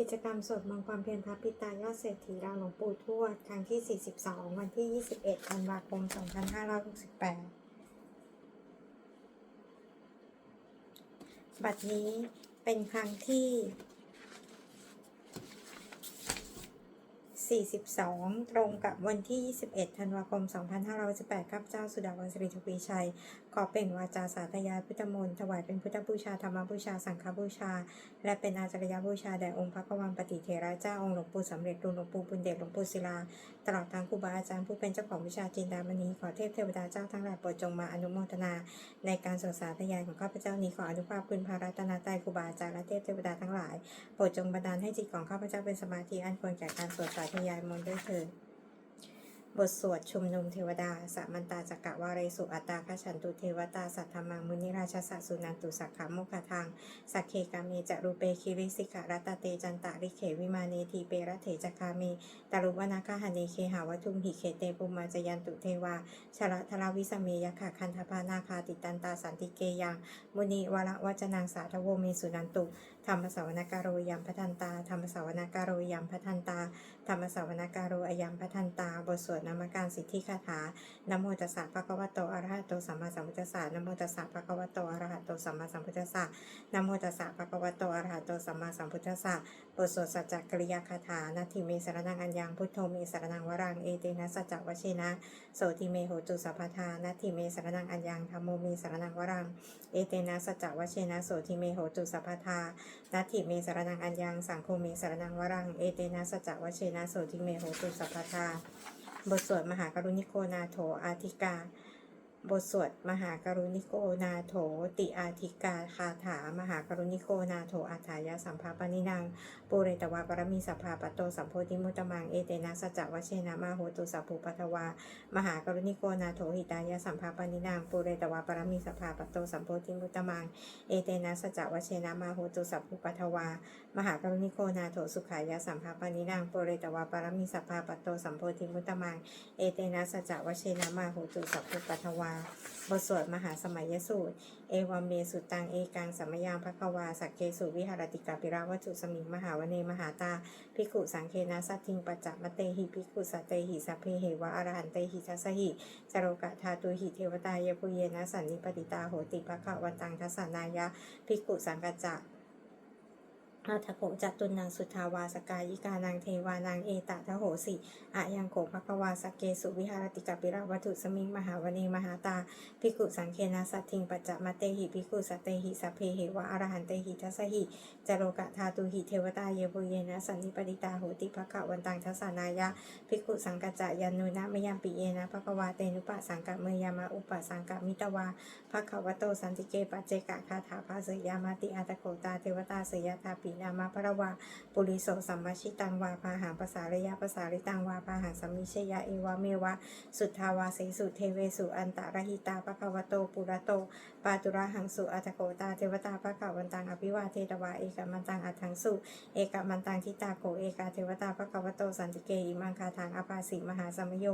กิจกรรมสวดมนต์ความเพียรพระปิตายอดเศรษฐีเราหลวงปู่ทวด ครั้งที่ 42 วันที่ 21 ธันวาคม 2568 บัดนี้เป็นครั้งที่ 42 ตรงกับวันที่ 21 ธันวาคม 2518ข้าพเจ้าสุดาวันสิริทวีชัยขอเป็นวาจาสาธยายพุทธมนต์ถวายเป็นพุทธบูชาธรรมบูชา สังฆบูชา และเป็นอาจารยบูชาแด่องค์พระกวันปฏิเทระเจ้าองค์หลวงปู่สำเร็จรุ่นหลวงปู่บุญเดชหลวงปู่ศิลา ตลอดทั้งครูบาอาจารย์ผู้เป็นเจ้าของวิชาจินดามณีขอเทพเทวดาเจ้าทั้งหลายโปรดจงมาอนุโมทนา ในการสวดสาธยายของข้าพเจ้านี้ขออนุภาพคุณพระรัตนตรัยครูบาอาจารย์และเทพเทวดาทั้งหลายโปรดจงบันดาลให้จิตของข้าพเจ้าเป็นสมาธิอันควรแก่การสวดสาธยายมนต์ด้วยเถิด บทสวดชุมนุมเทวดา สามันตาจักกะวาเรสุอัตตาคฉันตุเทวตา สัทธมังมุนิราชสัสสุนันตุสักขามุขทาง สักเคกามีจรูเปคิริสิการตเตจันตะริเขวิมาเนทีเปรเถจคามีตรุวนาคหาเนเคหาวัตุมหิเขเตปุมาจยันตุเทวาชละทราวิสเมยคะคันธปานาคาติตันตาสันติเกยังมุนีวรวัจนังสาทโวเมสุนันตุธรรมสวนการโรยามพัทันตา ธรรมสวนการโรยามพัทันตา ธรรมสวนการโรอายามพัทันตา บทสวดนามการสิทธิคาถานโมตัสสะภะคะวะโตอะระหะโตสัมมาสัมพุทธัสสะนโมตัสสะภะคะวะโตอะระหะโตสัมมาสัมพุทธัสสะนโมตัสสะภะคะวะโตอะระหะโตสัมมาสัมพุทธัสสะ บทสวดสัจจกริยาคาถานาทิเมสรนังอัญญังพุทโธเมสรนังวรังเอเตนะสัจจวเชนะ โสติเมโหตุสัพพทานาทิเมสรนังอัญญังธรรมโมเมสรนังวรัง เอเตนะสัจจวเชนะ โสติเมโหตุสัพพทานัตถิเมสารนังอัญญัง สังโฆเมสารนังวรัง เอเตนะสจัวเชนะโสติเมโหตุสัพพทา บทสวดมหากรุณิโกนาโถอาทิกา บทสวดมหากรุณิโกนาโถติอาทิกาคาถามหากรุณิโกนาโถอัฏฐายสัมภาปนินาง ปุเรตวาปรมีสัพพาปโตสัมโพธิมุตตมัง เอเตนะสัจวเชนะมาโหตุสัพพุปัทวา มหากรุณิโกนาโถหิตายะสัมภาปนินังปุเรตวาปรมีสัพพาปโตสัมโพธิมุตตมัง เอเตนะสัจวเชนะมาโหตุสัพพุปัทวา มหากรุณิโกนาโถสุขายะสัมภาปนินังปุเรตวาปรมิสัพพาปโตสัมโพธิมุตตมัง เอเตนะสัจวเชนะมาโหตุสัพพุปัทวา บทสวดมหาสมัยสูตร เอวัมเมสุตังเอกังสัมมยังภควาสักเกสุวิหารติกาปิราวัจุสมิงมหาวเนมหาตาภิกขุสังเคนะสัตทิงปัจจมเตหิภิกขุสัตเตหิสัพเพเหวะอรหันเตหิทัสหิจโรกะธาตุหิเทวตายปุเยนะสันนิปติตาโหติภคะวันตังทัสสนายะภิกขุสังกัจจะ อาทะโกจัตุนังสุทาวาสกายิกานางเทวานางเอตทะโหสิอะยังโกภควาสกเกสุวิหารติกาปิราวัตุสมิงมหาวเนมหาตาภิกขุสังเคนะสัตทิงปัจจมาเตหิภิกขุสัตเตหิสัพเพเหวะอรหันเตหิทัสหิจโรกะธาตุหิเทวตาเยบุเยนะสันนิปติตาโหติภคะวันตังทัสสานายะภิกขุสังกัจจะยันนุนะมยามปิเยนะภควาเตนุปะสังกะเมยามาอุปสังกะมิตวาภควโตสันติเกปัจเจกะคาถาภาสยามาติอาตโกตาเทวตาเสยทาปินามาพระวาปุริโสสัมมาชิตังวาพาหางภาษาระยะภาษาริตังวาพาหางสัมมิชยะเอวะเมวะ สุทธาวาสีสุเทเวสุอันตะระหิตาภควโตปุระโต ปาตุระหังสุอัตโกตาเทวตาภควันตังอภิวาเทตวาเอกมันตังอัตถังสุเอกมันตังทิตาโกเอกาเทวตาภควโตสันติเกอิมังคาทางอภาสิมหาสมโย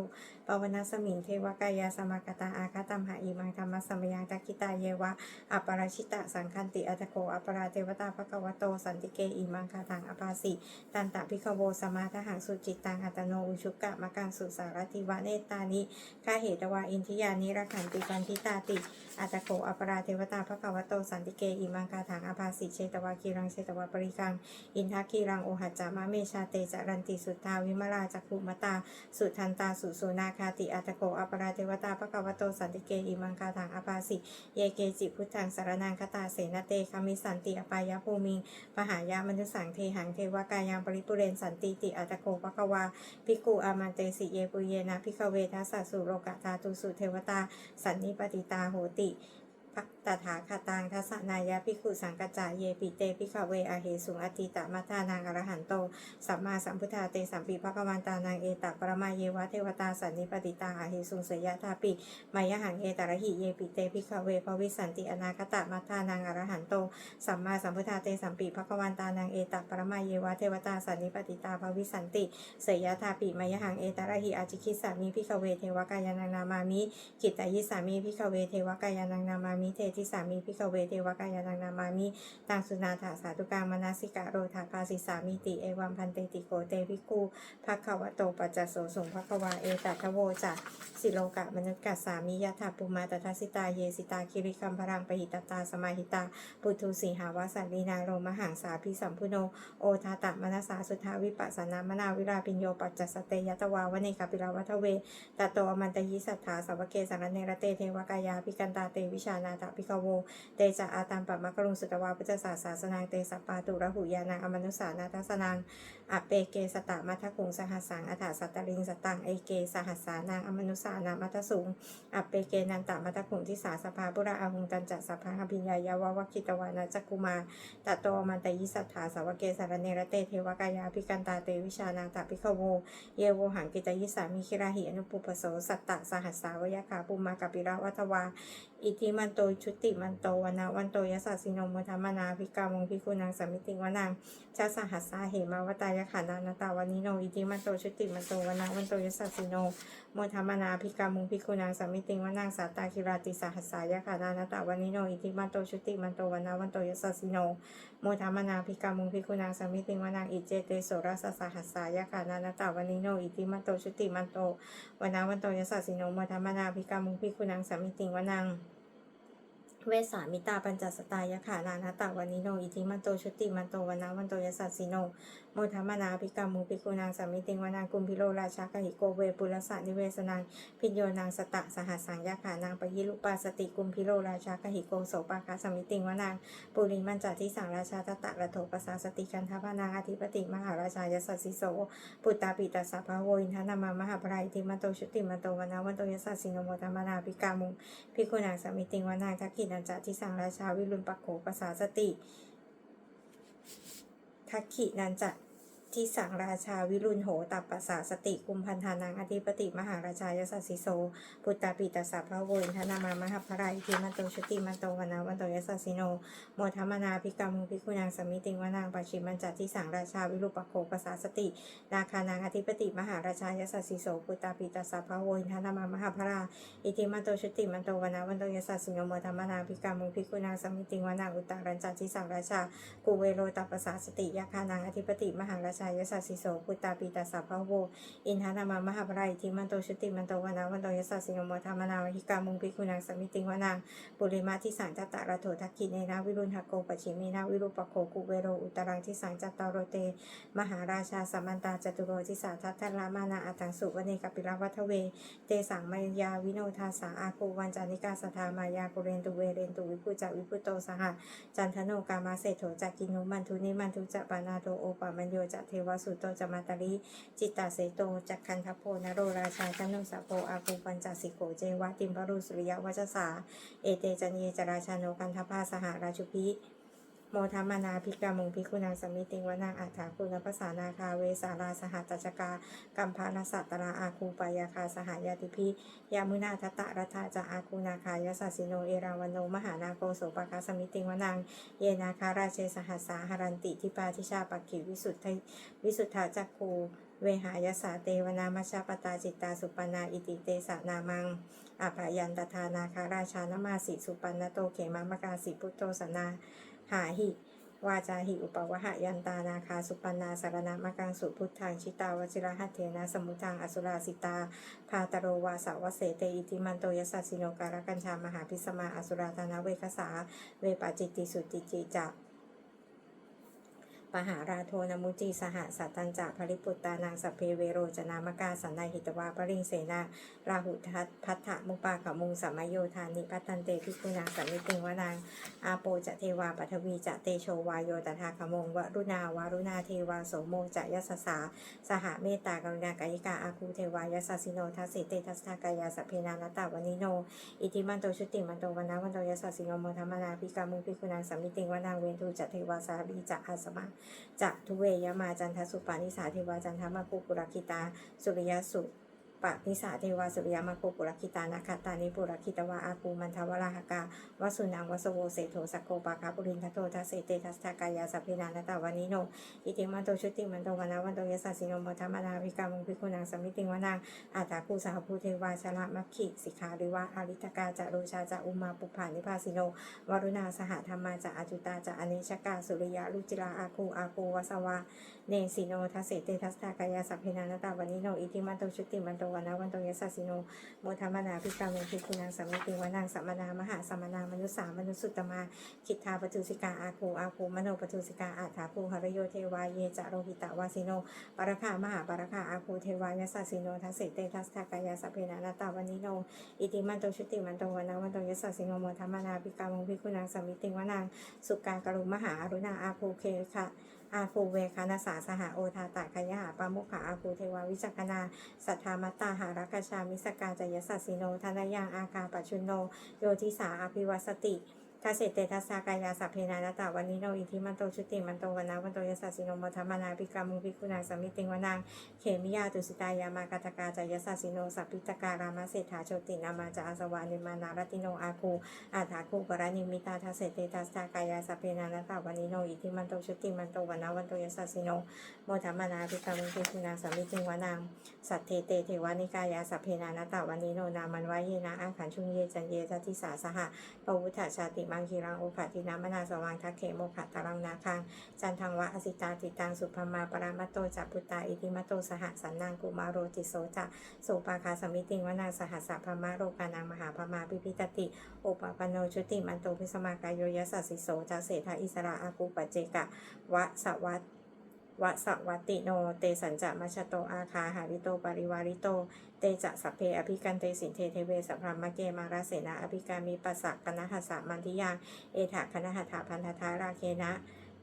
ปวนาสมิงเทวกายาสมากตาอาคาตัมหาอิมังธรรมสมยังตักิตาเยวะอัปราชิตะสังคันติอัตโกอัปราเทวตาภควโตสันติเกอิมังคาทางอภาสิตันตะพิคโวสมาทหังสุจิตตังอัตโนอุชุกะมะกังสุสารติวะเนตานิข้าเหตวาอินทิยานิรขันติกันทิตาติอัตโกอัปราเทวตาภควโตสันติเกอิมังคาถังอภาสิเชตวาคีรังเชตวาปริคังอินทักีรังโอหัจามะเมชาเตจารันติสุทธาวิมลาจักขุมตา สุทันตาสุสุนาคาติอัตโกอัปราเทวตาภควโตสันติเกอิมังคาถังอภาสิเยเกจิพุทธังสารนังคตาเสนเตคามิสันติอปายภูมิงปหายามนุสังเทหังเทวกายังปริปุเรนสันติติอัตโกภควาภิกูอามันเตสิเยปุเยนะภิกขเวทัสสุโลกะธาตุสุเทวตา สันนิปติตาโหติ ตถาคตังทัสสนายะภิกขุสังกจายเยปิเตภิกขเวอาเหสุงอติตะมัทานังอรหันโต สัมมาสัมพุทธาเตสัมปีภควันตานังเอตะปรมาเยวะเทวตาสันนิปติตาอาเหสุงเสยะทาปิมายะหังเอตระหิเยปิเตภิกขเวภวิสันติอนาคตะมัทานังอรหันโต สัมมาสัมพุทธาเตสัมปีภควันตานังเอตะปรมาเยวะเทวตาสันนิปติตาภวิสันติเสยะทาปิมายะหังเอตระหิอาจิคิสามิภิกขเวเทวกายานังนามามิกิตตยิสามีพิกเวเทวกายานังนามามิิเทติสามีพิกเวเทวกายานังนามามิตังสุนาถาสาธุกามนาสิกะโรธาภาสิสามิติเอวัมพันเตติโกเตภิกขุภคววโตปัจจโสสุงภควาเอตัทโวจะสิโลกะมนุษย์กัสสามิยะถาปุมาตทัสิตาเยสิตาคิริคัมพรังปหิตตาสมาหิตา ปุถุสีหาวสันลีนาโรมหังสาพิสัมพุโนโอทาตะมนัสสาสุทธาวิปัสสนามนาวิราปิญโยปัจจสเตยตวาวเนกาปิลาวัทเวตโตอมันตยิสัทธาสาวกเกสังเนรเตเทวกายาพิกันตาเตวิชานาตพิกโว เตจะอาตามปัมะกรุงสุตวาพุทธศาสาสนางเตสัปปาตุระหุยานังอมนุสานาทัสนางอเปเกสตะมัทคุงสหัสสังอัฏฐสัตตลิงสตังเอเกสหัสสานังอมนุสานามัทสุงอเปเกนันตะมัทคุงทิสาสภาบุระอาหุงตันจัสภาหพิญญายาววคิตวานาจักุมาตโตมันตยิสัทธาสาวเกสารเนรเตเทวกายาพิกันตาเตวิชานาตาพิขโวเยโวหังกิตยิสามิคิราหิอนุปุปโสสัตตสหัสสาวยคาปุมากัปิระวัทวาอิทิมันโตชุติมันโตวนาวันโตยสัสสิโนมุธรรมนาภิกามงพิคุนังสมิติวนังชาสหัสสาเหมาวตายขานานาตาวันนิโนอิทิมันโตชุติมันโตวนาวันโตยสัสสิโนมุธรรมนาภิกามุงพิคุนังสามิติวนังสัตาคิราติสหัสสายขานานาตาวันนิโนอิทิมันโตชุติมันโตวนาวันโตยสัสสิโนโมทามนาภิกามุงพิคุนางสามิติวานางอิเจเตโสรัสสหัสสายาคานานาตาวันนิโนอิติมันโตชุติมันโตวนาวันโตยสสสิโนโมทามนาภิกามุงพิคุนางสามิติวานาง เวสามิตาปัญจสตายาขานานาตาวันนิโน อิติมันโตชุติมันโตวนาวันโตยสสสิโนโมทามนาภิกามุงภิกุนางสามิติงวนากุมพิโรราชากหิโกเวปุรสะนิเวสนางพิญโยนางสตะสหัสสังยาขานางปยิลุปาสติกุมพิโรราชากหิโกโสปาคาสมิติงวนางปุริมันจัติสังราชาตตะระโถปสาสติกันทพานางอธิปติมหาราชายสัสสิโสปุตตาปิตัสสะภะโวินทนามามหาปรายติมันโตชุติมันโตวนาวันโตยสัสสิโนโมทามนาภิกามุงภิกุนางสามิติงวนางทักขินันจะทิสังราชาวิรุณปักโขปสาสติทักขินันจะ ที่สังราชาวิรุณโหตัปปะสาสติกุมพันธานังอธิปติมหาราชายสัสสิโสปุตตาปิตัสสะพระโวินทนามามหาพรายทีมันโตชุติมันโตวนาวันโตยสัสสิโนโมทัมนาภิกามุภิกุนางสมิติงวนางปัจฉิมันจัตที่สังราชาวิรุปโคปสาสตินาคานางอธิปติมหาราชายสัสสิโสปุตตาปิตัสสะพระโวินทนามามหาพราอิติมันโตชุติมันโตวนาวันโตยสัสสิโนโมทัมนาภิกามุภิกุนางสมิติงวนางอุตตารัญจัตที่สังราชากุเวโรตับปปสาสติยาคานางอธิปติมหาราชายสัสสิโสปุตตาปิตัสสะพะโวอินทนามามหาพราอิติมันโตชุติมันโตวนาวันโตยสัสสิโนโมทัมนาภิกามุภิกุนางสมิติงวนางปุริมาที่สังจัตตะระโถทักขิเนนาวิรุณหโกปชิมีนาวิรุปโคกุเวโรอุตรังที่สังจัตตโรเต มหาราชาสัมมันตาจตุโรทิสาทัตตลามานาอัตังสุวเนกปิลวัทเว เตสังมายาวิโนทาสาอาคูวันจานิกาสทามายากุเรนตุเวเรนตุวิพุจาวิพุโตสหจันทโนกามาเศโถจักกินุมันทุนิมันทุจะปานาโตโอปามัญโยจะเทวสุโตจามาตาลิจิตตาเสโตจักคันทโพนโรราชาชนุสโพอากูปัญจสิโกเจวะติมปรุสุริยวัชสา เอเตจันเยจราชาโนกันทภาสหราชุพิ โมทัมมนาภิกามุงพิคุณาสมิติงวนางอัฏฐาคุณภาษานาคาเวสาราสหัตจกากัมพานาสัตตราอาคูปายาคาสหายาติพิยามุนาทตะรัฐาจะอาคูนาคายาสัสิโนเอราวันโนมหานาโกโสปากาสมิติงวนางเยนาคาราเชสหัสสาหรันติทิปาทิชาปักขิวิสุทธิวิสุทธาจักคูเวหายาสาเตวนามชาปตาจิตตาสุปนาอิติเตสะนามังอภยันตทานาคาราชานมาสิสุปันนโตเขมามกาสิพุทโตสนา หาหิวาจาหิอุปวหยันตานาคาสุปันนาสารณมกังสุพุทธังชิตาวชิระหัตเถนะสมุทังอสุราสิตาพาตโรวาสาวเสเตอิติมันโตยสัสสิโนการกัญชามหาพิสมาอสุราธนาเวคสาเวปาจิตติสุติจิจัก ปหาราโทนมุจีสหสัตตัญจะภริปุตตานางสัพเพเวโรจนามกาสันนายหิตวาปริงเสนาราหุทัตพัทธมุปาขมุงสัมโยธานิพัตันเตพิกุณาสัมมิติงวานางอาโปจะเทวาปัทวีจะเตโชวายโยตถาคมงวรุณาวารุณาเทวาโสโมจะยัสสาสหเมตตากรุณากายิกาอาคูเทวายสสิโนทัสสิเตทัสทากายาสพเพนานตาวนิโน อิติมันโตชุติมันโตวันนาวันโตยสสิโนโมธรรมนาภิกามุภิกุณาสัมมิติงวานางเวนทูจะเทวาสารีจะอาสมาจะทุเวยมาจันทสุปานิสาเทวาจันทมาภูกุรคิตา สุริยสุ ปะนิสาเทวาสุริยมาโคปุรคิตานาคาตานิปุรคิตวาอากูมันทวราหกาวสุนังวสโวเสโทสกโกปาคาปุรินทโตทัสเสเตทัสทากายาสัพเพนานตาวานิโนอิติมันโตชุติมันโตวนาวันโตยสสสิโนมทัมมานาวิกามุงพิคุนังสมิติงวนังอาตาคูสาภูเทวาชละมัคคิสิกขาริวะอาริตกาจะโรชาจะอุมาปุปผานิพาสิโนวรุณาสหธรรมาจะอาจุตาจะอเนชกาสุริยาลุจิลาอาคูอาคูวสวา เนสิโนทัสเสเตทัสตากายาสัพเพนานตาวานิโนอิติมันโตชุติมันโตวันาวันโตยสสสิโนโมทัมมนาวิกามุงพิคุนังสมิติงวนังสัมมนามหาสัมมนามนุสสามนุสสุตตมาคิทธาปตุสิกาอาคูอาคูมโนปตุสิกาอาถาภูหรโยเทวาเยจะโรหิตวาสิโนปรคามหาปรคาอาคูเทวายสสสิโนทัสเสเตทัสทากายาสัพเพนานาตาวันิโนอิติมันโตชุติมันโตวันาวันโตยสสสิโนโมทัมมนาปิกามงพิคุนังสมิติงวนังสุกากรุมหาอรุณาอาภูเคคะ อาภูเวคานาสาสหโอทาตาคยหาปามุขาอาภูเทวาวิจักนา สัทธามัตตาหารักชามิสกาจยสัสสิโนทนายังอาคาปัจจุโนโยทิสาอภิวัสติ ทัสเสเตทัสสากายาสัพเพนานาตาวันนี้โนอิทิมันโตชุติมันโตวันนาวันโตยสสสิโนมทัมมานาปิกามุงพิคุนังสมิติงวนังเขมิยาตุสิตายามากาตกาจายสสสิโนสัพพิตการามาเศรษฐาโชตินามาจาสวานิมานารติโนอาคูอาถาคูปรานิมิตาทัสเสเตทัสสากายาสัพเพนานาตาวันนี้โนอิทิมันโตชุติมันโตวันนาวันโตยสสสิโนโมทัมมานาปิกามุงพิคุนังสมิติงวนัง สัตเทเตเทวานิกายาสัพเพนานาตาวันนี้โนนามันไว้เยนะอาขันชุงเยจันเยจัติสาสหะปวุฒชาติมังคีรังโอภาทินามนาสวังทักเขโมขะตารังนาคังจันทังวะอสิตาติตังสุภมาปรามาโตจัพุตตาอิติมาโตสหสันนางกุมาโรติโสจะโสปาคาสมิติงวนาสหัสสะพมาโรกานังมหาพมาปิพิตติโอปปปโนชุติมันโตพิสมากายโยยสัสสิโสจะเศธาอิสระอากุปเจกะวะสวัต วะสวัติโน เตสัญจะมัชโตอาคาหาริโตปริวาริโต เตจะสัพเพอภิกันเตสินเทเทเวสัพพมะเกมาราเสนาอภิการมีปัสสะกนหัสสะมันทิยาเอถะคณหัตถาพันธทาราเคนะ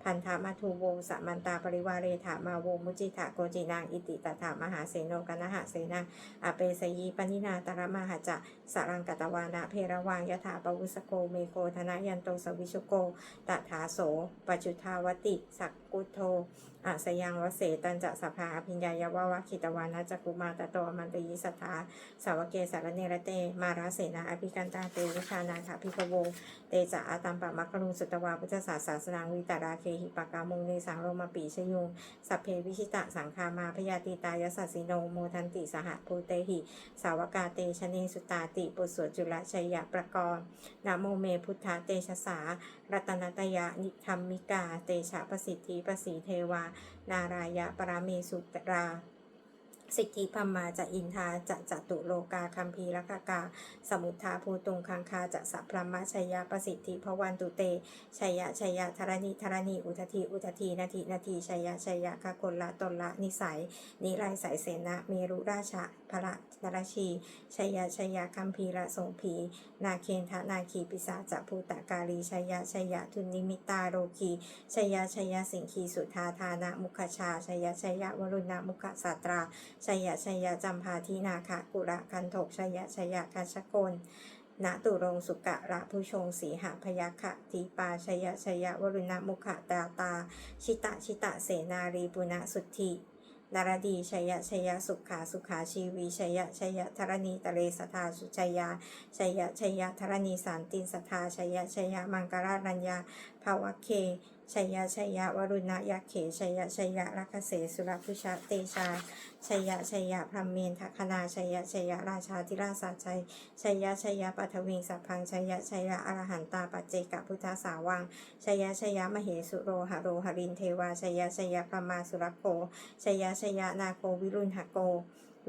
พันธามัทูโวสะมันตาปริวาเรถามาโวมุจิถาโกจินางอิติตถามหาเสโนกนหะเสนาอเปสยีปนินาตระมหาจะสารังกตวานะเพระวังยถาปวุสโกเมโกธนยันโตสวิชุโกตถาโสปัจจุทาวติ สักกุโทอาสยังวเสตันจะสภาอภิญญายาวาวะคิตวานะจักุมาตโตมันตยิสัทธาสาวเกสารเนรเต มาราเสนาอภิกันตาเตวิชานาถาพิกโวเตจะอาตัมปะมัคครุงสุตวาพุทธศาสนาสนังวิตาราเคหิปากามุงเนสังโรมาปีชยุงสัพเพวิชิตะสังคามาพยาติตายสัสสิโนโมทันติสหภูเตหิ สาวกาเตชะเนสุตาติปุสวจุลชัยยะประกรณ์นาโมเมพุทธาเตชะสา รัตนตยะนิธรรมิกา เตชะประสิทธิประสีเทวา นารายะปราเมสุตรา สิทธิพัมมาจะอินทาจะจตุโลกาคัมภีรกกา สมุทธาภูตุงคังคาจะสัพพรหมชัยยะประสิทธิพวันตุเตชัยยะชัยยะธรณีธรณีอุทธีอุทธีนาทีนาทีชัยยะชัยยะคคนละตนละนิสัยนิไรสายเสนะเมรุราชะ พระนรชีชยยะชัยยะคัมภีระสงผีนาเคนทะนาคีปิสาจภูตะกาลีชยยะชัยยะทุนนิมิตาโรคีชยยะชัยยะสิงคีสุธาธานะมุขชาชยยะชัยยะวรุณะมุขสาตราชยยะชัยยะจำพาทินาคะกุระคันโถกชยยะชัยยะคัชโกนณตุรงสุกะระผู้ชงสีหพยัคะทีปาชยชยวรุณมุขตาตา ชิตะชิตะเสนารีปุณสุทธิ นารดีชัยะชัยะสุขาสุขาชีวีชัยะชัยะธรณีตะเลสทาสุชัยาชัยะชัยะธรณีสานตินสทาชัยะชัยยะมังกรารัญญาภาวะเค ชัยยะชัยยะวรุณะยักเขชัยยะชัยยะรักเสสุรพุชะเตชาชัยยะชัยยะพรหมเมนทคณาชัยยะชัยยะราชาธิราชาชัยชัยยะชัยยะปัทวิงสัพพังชัยยะชัยยะอรหันตาปัจเจกพุทธสาวังชัยยะชัยยะมเหสุโรหะโรหรินเทวาชัยยะชัยยะพรมาสุรโคชัยยะชัยยะนาโควิรุณหโก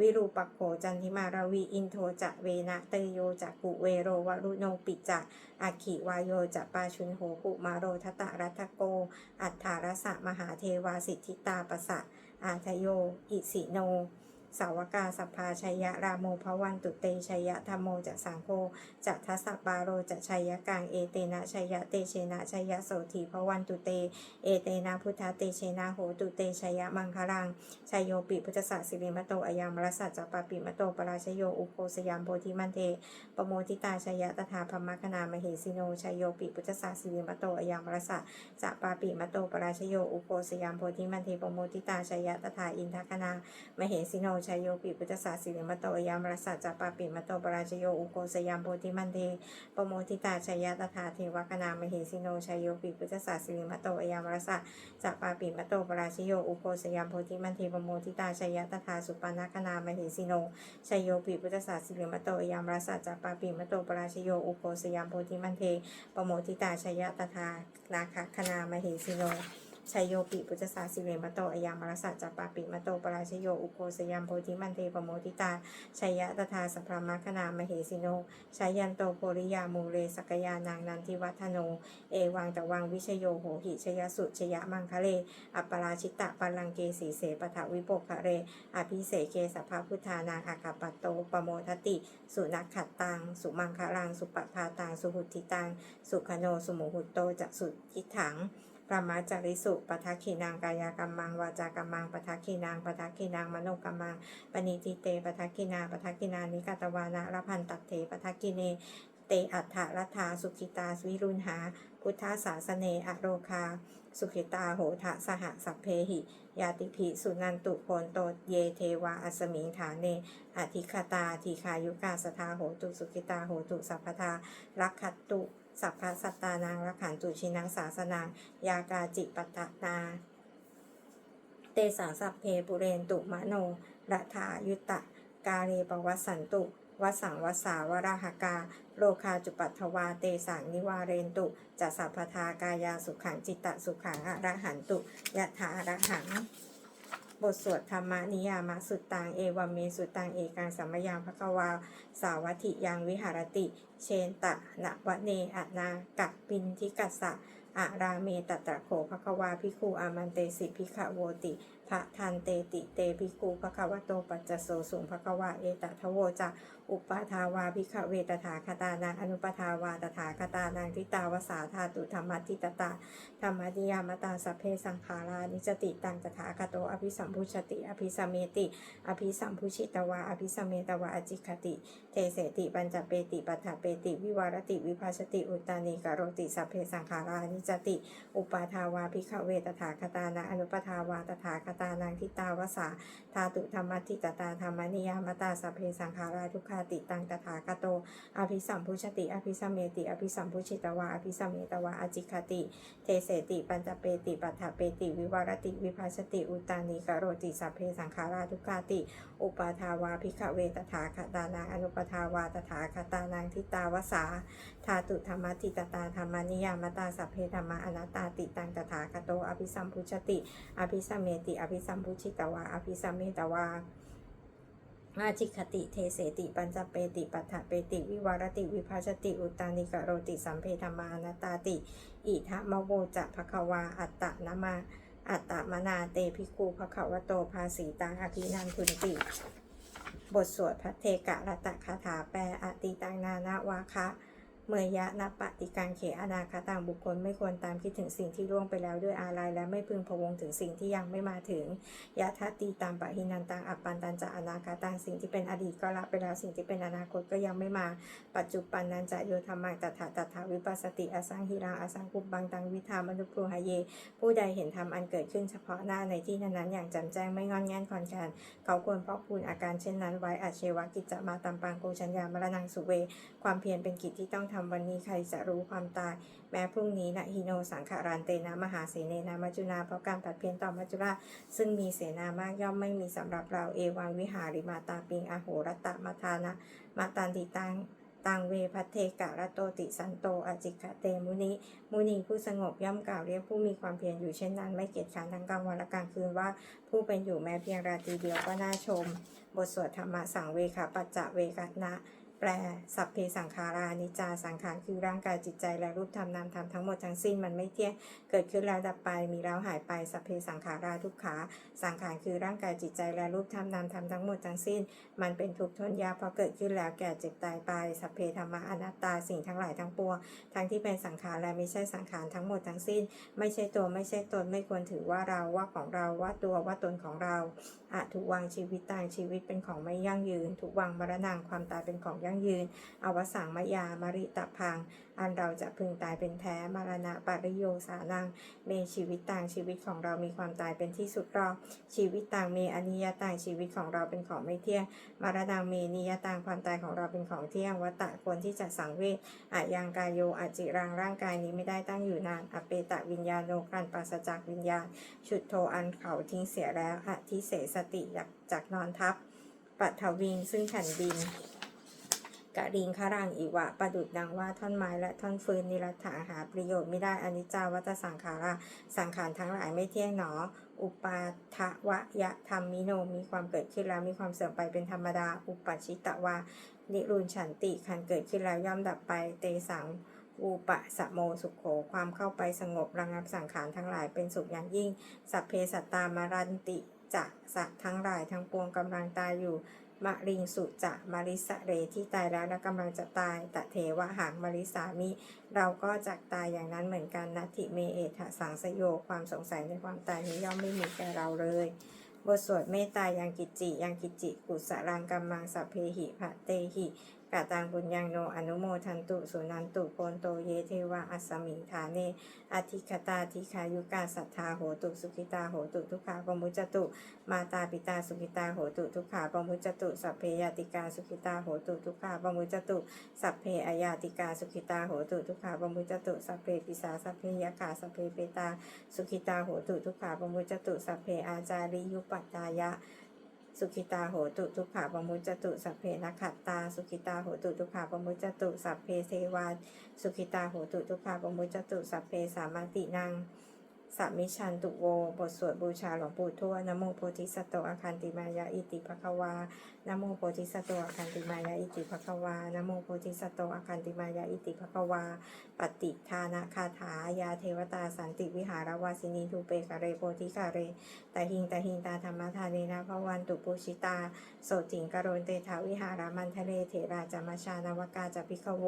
วิรูปโขจันทิมาราวีอินโทจะเวนะเตโยจะกุเวโรวรุโนปิจะอาขิวายโยจะปาชุนโหกุมาโรทตะรัตโก อัฏฐารสะมหาเทวาสิทธิตาปสะอาทโย อิสิโน สาวกาสัพพาชัยะรามโมภวันตุเตชัยะธรรมโมจะสังโฆจะทัสสะปาโรจะชัยะกังเอเตนะชัยะเตเชนะชัยะโสธีภวันตุเต เอเตนะพุทธเตเชนะโหตุเตชัยะมังคลังชัยโยปิพุทธศาสิริมโตอายามรสัจจปาปิมโตปราชโยอุโคสยามโพธิมันเทปโมทิตาชัยะตถาพมคณามเหสิโนชัยโยปิพุทธศาสิริมโตอายามรสัจจปาปิมโตปราชโยอุโคสยามโพธิมันเทปโมทิตาชัยยะตถาอินทคณามเหสิโนชัยโยปิพุทธศาสิริมโตยามรสัจจปาปิมโตปราชโยอุโกสยามโพธิมันเทปโมทิตาชยตถาเทวกนามเหสิโนชัยโยปิพุทธศาสิริมโตยามรสัจจปาปิมโตปราชโยอุโกสยามโพธิมันเทปโมทิตาชยตถาสุปานคนามเหสิโนชัยโยปิพุทธศาสิริมโตยามรสัจจปาปิมโตปราชโยอุโกสยามโพธิมันเทปโมทิตาชยตถานาคคณามเหสิโน ชัยโยปิปุจสาสิเรมโตอายามรสัจจปาปิมโตปราชโยอุโกสยามโพธิมันเทปโมทิตาชัยะตถาสัพพมคณามเหสิโนชัยยันโตโพริยามูเรสกยานางนันทิวัฒโน เอวังตะวังวิชโยโหหิชยสุชยะมังคะเล อัปปราชิตะปัลลังเกสีเสปทวิปกคะเร อภิเสเกสัพพพุทธานาคาคาปตโตปโมทติ สุนักขัดตัง สุมังคลัง สุปปาตัง สุหุติตัง สุขโน สุโมหุตโตจะสุทิถัง กรรมาจาริสุปทัคขีนางกายกรรมังวาจากรรมังปทัคขีนางปทัคขีนางมโนกรรมังปณิติเตปทัคขีนาปทัคขีนานิกาตวานะรพันตัดเถปทัคขีเนเตอัฏฐรัฐาสุขิตาสวิรุณหา พุทธาสาสเนอโรคา สุขิตาโหทะสหสัพเพหิ ยาติภิสุนันตุโพนโตเยเทวาอัสมิงฐานเนอธิคตาทีคายุกาสทาโหตุสุขิตาโหตุสัพพทารักขตุสัพพสัตตานางรักขันตุชินังสาสนางยากาจิปตะนาเตสาสัพเพปุเรนตุมโนรัฐายุตตะกาเรปวัสสันตุ วสังวสาวราหกา โลคาจุปัทวาเตสังนิวาเรนตุจะสัพพทากายาสุขังจิตตสุขังอรหันตุยะถาอรหังบทสวดธรรมนิยามสุตตังเอวเมสุตตังเอกังสัมมยังภควา สาวัติยังวิหารติ เชนตะนะวะเนอะนากัปปินทิกัสสะอะราเมตตะโขภควาพิคูอามันเตสิพิขโวติ ระทันเตติเตพิคูภควโตปัจจโสสุงภควาเอตทะโวจะอุปาทาวาพิขเวตถาคตานังอนุปทาวาตถาคตานังทิตาวสาธาตุธรรมทิตตาธรรมนิยามตาสัพเพสังขารานิจติตังตถาคโตอภิสัมพุชติ อภิสัมเมติ อภิสัมพุชิตวาอภิสัมเมตวาอจิคติเทเสติปัญจเปติปัฏฐเปติ วิวารติวิภาชติอุตานิกโรติสัพเพสังขารานิจติ อุปาทาวาภิกขเวตถาคตานังอนุปทาวาตถาคตานังทิตาวสาธาตุธรรมทิตตาธรรมนิยามตาสัพเพสังขาราทุคาติตังตถาคโต อภิสัมพุชติ อภิสัมเมติ อภิสัมพุชิตวา อภิสัมเมตวา อจิคติ เทเสติปัญจเปติปัฏฐเปติ วิวารติ วิภาสติ อุตานิกโรติสัพเพสังขาราทุคาติอุปาทาวาภิกขเวตถาคตานังอนุปทาวาตถาคตานังทิตาวสาธาตุธรรมติตตาธรรมนิยามตาสัพเพธรรมอนัตตาติตังตถาคโตอภิสัมพุชติอภิสัมเมติอภิสัมพุชิตวาอภิสัมเมตวาอาจิคติเทเสติปัญจเปติปัฏฐเปติวิวารติวิภาชติอุตานิกโรติสัมเพธรรมานาตาติ อิทะมะโวจะภควาอัตตะนะมา อัตตมนาเตภิกขุภควโตภาสีตังอภินันทุนติ บทสวดพระเทกะรัตะคาถาแปลอติตังนานาวาคะ เมื่อยะนปฏิกังเขอนาคาต่างบุคคลไม่ควรตามคิดถึงสิ่งที่ล่วงไปแล้วด้วยอาลัยและไม่พึงพวงถึงสิ่งที่ยังไม่มาถึงยะทัตติตามปะหินันตังอัปปันตันจะอนาคาตังสิ่งที่เป็นอดีตก็ละไปแล้วสิ่งที่เป็นอนาคตก็ยังไม่มา ปัจจุบันนันจะโยธรรมังตถาตถาวิปัสสติอสังหิรังอสังคุปบังตังวิธามนุปรูหเย ผู้ใดเห็นธรรมอันเกิดขึ้นเฉพาะหน้าในที่นั้นๆอย่างแจ่มแจ้งไม่งอนแง่นคอนแคนเขาควรเพาะพูนอาการเช่นนั้นไว้อาเชวะกิจจะมาตามปังโกชัญญามรณังสุเว ความเพียรเป็นกิจที่ต้องทำวันนี้ใครจะรู้ความตาย แม้พรุ่งนี้นะฮิโนสังขารันเตนะมหาเสนนามัจจุนาเพราะการผัดเพี้ยนต่อมัจจุราซึ่งมีเสนามากย่อมไม่มีสำหรับเราเอวังวิหาริมาตาปิงอโหรตตะมาทานะมาตันติตังตังเวพัเทกะระโตติสันโตอจิกะเตมุนิ มุนีผู้สงบย่อมกล่าวเรียกผู้มีความเพียรอยู่เช่นนั้น ไม่เกียจค้านทั้งกลางวันและกลางคืนว่า ผู้เป็นอยู่แม้เพียงราตรีเดียวก็น่าชม บทสวดธรรมะสังเวคะปัจจะเวกนะ แปลสัพเพสังขารานิจาสังขารคือร่างกายจิตใจและรูปธรรมนามธรรมทั้งหมดทั้งสิ้นมันไม่เที่ยงเกิดขึ้นแล้วดับไปมีแล้วหายไปสัพเพสังขาราทุกขา สังขารคือร่างกายจิตใจและรูปธรรมนามธรรมทั้งหมดทั้งสิ้น มันเป็นทุกข์ทนยากเพราะเกิดขึ้นแล้วแก่เจ็บตายไปสัพเพธรรมะอนัตตาสิ่งทั้งหลายทั้งปวงทั้งที่เป็นสังขารและไม่ใช่สังขารทั้งหมดทั้งสิ้น ไม่ใช่ตัวไม่ใช่ตนไม่ควรถือว่าเราว่าของเราว่าตัวว่าตนของเรา อาจถูกวางชีวิตตางชีวิตเป็นของไม่ยั่งยืน ถูกวางมรณะความตายเป็นของยั่งยืน อวสังมยามริตพัง อันเราจะพึงตายเป็นแท้ มรณะปริโยสานัง เมชีวิตต่างชีวิตของเรามีความตายเป็นที่สุดรอบชีวิตต่างเมอนิยต่างชีวิตของเราเป็นของไม่เที่ยง มรณะเมนิยต่างความตายของเราเป็นของเที่ยงวัตตะควรที่จะสังเวชอายังกายโยอาจิรังร่างกายนี้ไม่ได้ตั้งอยู่นาน อเปตะวิญญาโนกันปราศจากวิญญาณ ชุดโทอันเขาทิ้งเสียแล้วอธิเสสติจากจากนอนทับปัทวิงซึ่งแผ่นดินกะริงคารังอีวะ ประดุดดังว่าท่อนไม้และท่อนฟืนนิรัตถาหาประโยชน์ไม่ได้อนิจจาวัตสังขาราสังขารทั้งหลายไม่เที่ยงหนอ อุปาทวะยะธรรมมิโนมีความเกิดขึ้นแล้วมีความเสื่อมไปเป็นธรรมดา อุปชิตะวานิรุนฉันติคันเกิดขึ้นแล้วย่อมดับไปเตสังอุปะสะโมสุขโข ความเข้าไปสงบระงับสังขารทั้งหลายเป็นสุขอย่างยิ่ง สัพเพสัตตามารันติ จะสัตว์ทั้งหลายทั้งปวงกำลังตายอยู่มะริงสุจะมาริสเรที่ตายแล้วและกำลังจะตายตะเทวะหางมาริสามิ เราก็จะตายอย่างนั้นเหมือนกันนัตถิเมเอทะสังสโยความสงสัยในความตายนี้ย่อมไม่มีแก่เราเลยบทสวดเมตตายังกิจจิยังกิจจิกุสรังกัมมังสัพเพหิภะเตหิ กาตังบุญยังโนอนุโมทันตุสุนันตุโกนโตเยเทวะอัสมิฐาเนอธิคตาธิคายุกาสัทธาโหตุสุขิตาโหตุทุกขาปมุจตุ มาตาปิตาสุขิตาโหตุทุกขาปมุจตุสัพเพยติกาสุขิตาโหตุทุกขาปมุจตุสัพเพอายาติกาสุขิตาโหตุทุกขาปมุจตุสัพเพปิสาสัพเพยกาสัพเพเปตาสุขิตาโหตุทุกขาปมุจตุสัพเพอาจาริยุปัตตายะ สุขิตาโหตุทุกขาปมุจจตุสัพเพนักขัตตา สุขิตาโหตุทุกขาปมุจจตุสัพเพเทวาสุขิตาโหตุทุกขาปมุจจตุสัพเพสามาตินัง สัมมิชันตุโว บทสวดบูชาหลวงปู่ทวดนโมโพธิสัตโตอาคันติมายาอิติภควานโมโพธิสัตโตอาคันติมายาอิติภควานโมโพธิสัตโตอาคันติมายาอิติภควา ปฏิทานะคาถายาเทวตาสันติวิหารวาสินีทูเปกะเรโพธิกะเรตาหิงตาหิงตาธรรมทาเนนะพวันตุปุชิตา โสติงกโรนเตถาวิหารามันทะเลเถราจามชานวกาจะพิกโว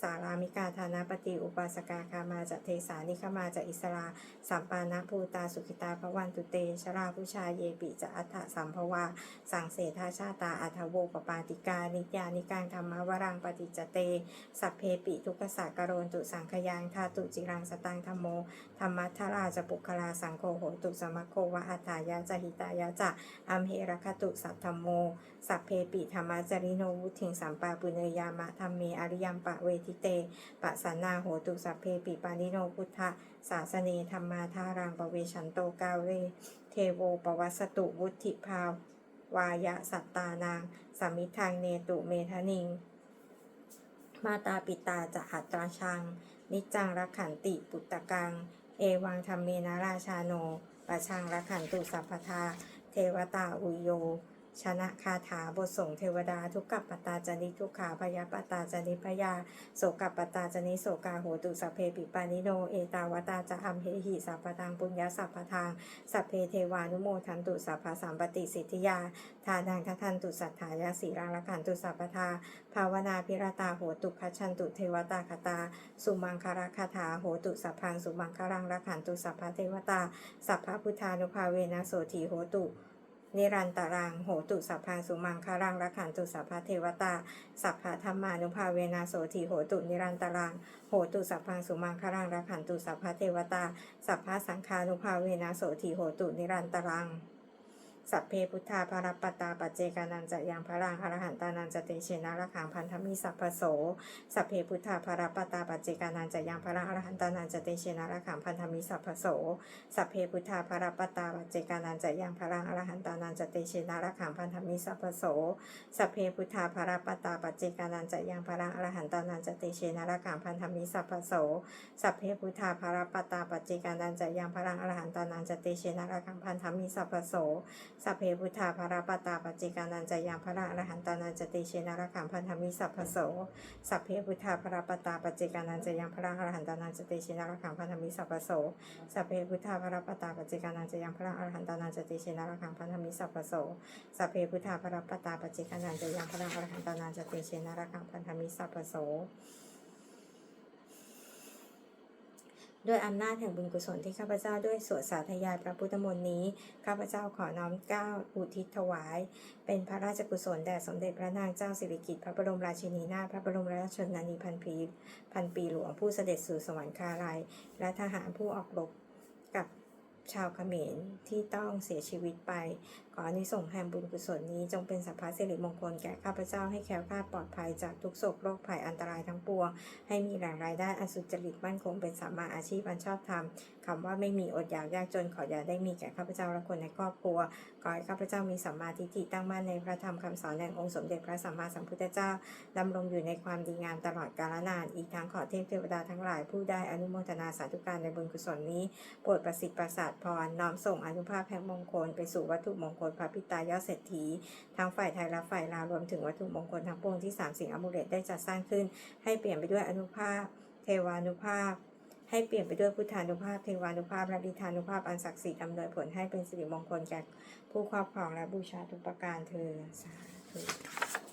สารามิกาธานาปฏิอุปาสกาคามาจะเทสานิคมาจะอิสราสัมปานะภูตาสุขิตาพระวันตุเตชราผู้ชาเยปิจะอัฏฐสัมภวาสังเสทาชาตาอัทโวปปาติกา นิยานิกังธรรมวรังปฏิจเต สัพเพปิทุกขสากโรนตุสังขยังทาตุจิรังสตังธรรมโมธรรมัทธราจะปุคลาสังโฆโหตุสมะโควะอัฏฐายาจะหิตายาจะอัมเหรคตุสัทธรรมโม สัพเพปิธรรมจริโนวุถิงสัมปาปุเนยามะธรรมเมอริยมปะเวทิเตปะสันนาโหตุสัพเพปิปานิโนพุทธะศาสเนธรรมาทารังปเวชันโตกาเว เทโวปวัสสตุวุธิภาว วายะสัตตานางสามิทางเนตุเมทนิง มาตาปิตาจะหัตราชัง นิจังรักขันติปุตตะกัง เอวังธรรมเมนาราชาโนปะชังรักขันตุสัพพทา เทวตาอุโย ชนะคาถาบทส่งเทวดา ทุกกัปปตาจนิทุกขาพยาปตาจนิพยาโสกัปปตาจนิโสกาโหตุสัพเพปิปานิโนเอตาวตาจะอัมเหหิสัพพตังปุญญาสัพพทางสัพเพเทวานุโมทันตุสัพพสามปฏิสิทธิยาทานังทัทันตุสัทธายาสีรังละขันตุสัพพทาภาวนาพิรตาโหตุคัจฉันตุเทวตาคตา สุมังคารคาถาโหตุสัพพังสุมังคารังละขันตุสัพพเทวตาสัพพพุทธานุภาเวนะโสถีโหตุ นิรันตรัง โหตุสัพพังสุมังคารังละขันตุสัพพะเทวตา สัพพะธรรมานุภาเวนาโสทีโหตุนิรันตรัง โหตุสัพพังสุมังคารังละขันตุสัพพะเทวตา สัพพะสังฆานุภาเวนาโสทีโหตุนิรันตรัง สัพเพพุทธาภารปตาปัจเจกานันจะยังพระรังอรหันตานันจะเตเชนะระขังพันธมิสัพพโส สัพเพพุทธาภารปตาปัจเจกานันจะยังพระรังอรหันตานันจะเตเชนะระขังพันธมิสัพพโส สัพเพพุทธาภารปตาปัจเจกานันจะยังพระรังอรหันตานันจะเตเชนะระขังพันธมิสัพพโส สัพเพพุทธาภารปตาปัจเจกานันจะยังพระรังอรหันตานันจะเตเชนะระขังพันธมิสัพพโส สัพเพพุทธาภารปตาปัจเจกานันจะยังพระรังอรหันตานันจะเตเชนะระขังพันธมิสัพพโสสัพเพพุทธาภารปตาปัจเจกานันจะยังพระอรหันตานันจะเตเชนะระขังพันธมิสัพพโสสัพเพพุทธาภารปตาปัจเจกานันจะยังพระอรหันตานันจะเตเชนะระขังพันธมิสัพพโสสัพเพพุทธาภารปตาปัจเจกานันจะยังพระอรหันตานันจะเตเชนะระขังพันธมิสัพพโสสัพเพพุทธาภารปตาปัจเจกานันจะยังพระอรหันตานันจะเตเชนะระขังพันธมิสัพพโส ด้วยอำนาจแห่งบุญกุศลที่ข้าพเจ้าด้วยสวดสาธยายพระพุทธมนต์นี้ ข้าพเจ้าขอน้อมก้าวอุทิศถวาย เป็นพระราชกุศลแด่สมเด็จพระนางเจ้าสิริกิติ์พระบรมราชินีนาถพระบรมราชชนนีพันปีพันปีหลวงผู้เสด็จสู่สวรรคาลัย และทหารผู้ออกรบกับชาวเขมรที่ต้องเสียชีวิตไปขออนิสงส์แห่งบุญกุศลนี้จงเป็นสัพพะสิริมงคลแก่ข้าพเจ้าให้แคล้วคลาดปลอดภัยจากทุกโศกโรคภัยอันตรายทั้งปวง ให้มีแหล่งรายได้อันสุจริตมั่นคงเป็นสามมาอาชีพอันชอบธรรมคำว่าไม่มีอดอยากยากจนขออย่าได้มีแก่ข้าพเจ้าและคนในครอบครัว ขอให้ข้าพเจ้ามีสัมมาทิฏฐิตั้งมั่นในพระธรรมคำสอนแห่งองค์สมเด็จพระสัมมาสัมพุทธเจ้าดำรงอยู่ในความดีงามตลอดกาลนาน อีกทั้งขอเทพเทวดาทั้งหลายผู้ได้อนุโมทนาสาธุการในบุญกุศลนี้โปรดประสิทธิ์ประสาทพรน้อมส่งอนุภาพแห่งมงคลไปสู่วัตถุมงคลพระพิตายอดเศรษฐี ทั้งฝ่ายไทยและฝ่ายลาวรวมถึงวัตถุมงคลทั้งปวงที่สามสิ่งอมูเลตได้จัดสร้างขึ้น ให้เปลี่ยนไปด้วยอนุภาพ เทวานุภาพ ให้เปลี่ยนไปด้วยพุทธานุภาพ เทวานุภาพและดิธานุภาพอันศักดิ์สิทธิ์อำนวยผลให้เป็นสิริมงคลแก่ผู้ครอบครองและบูชาทุกประการเธอสาธุ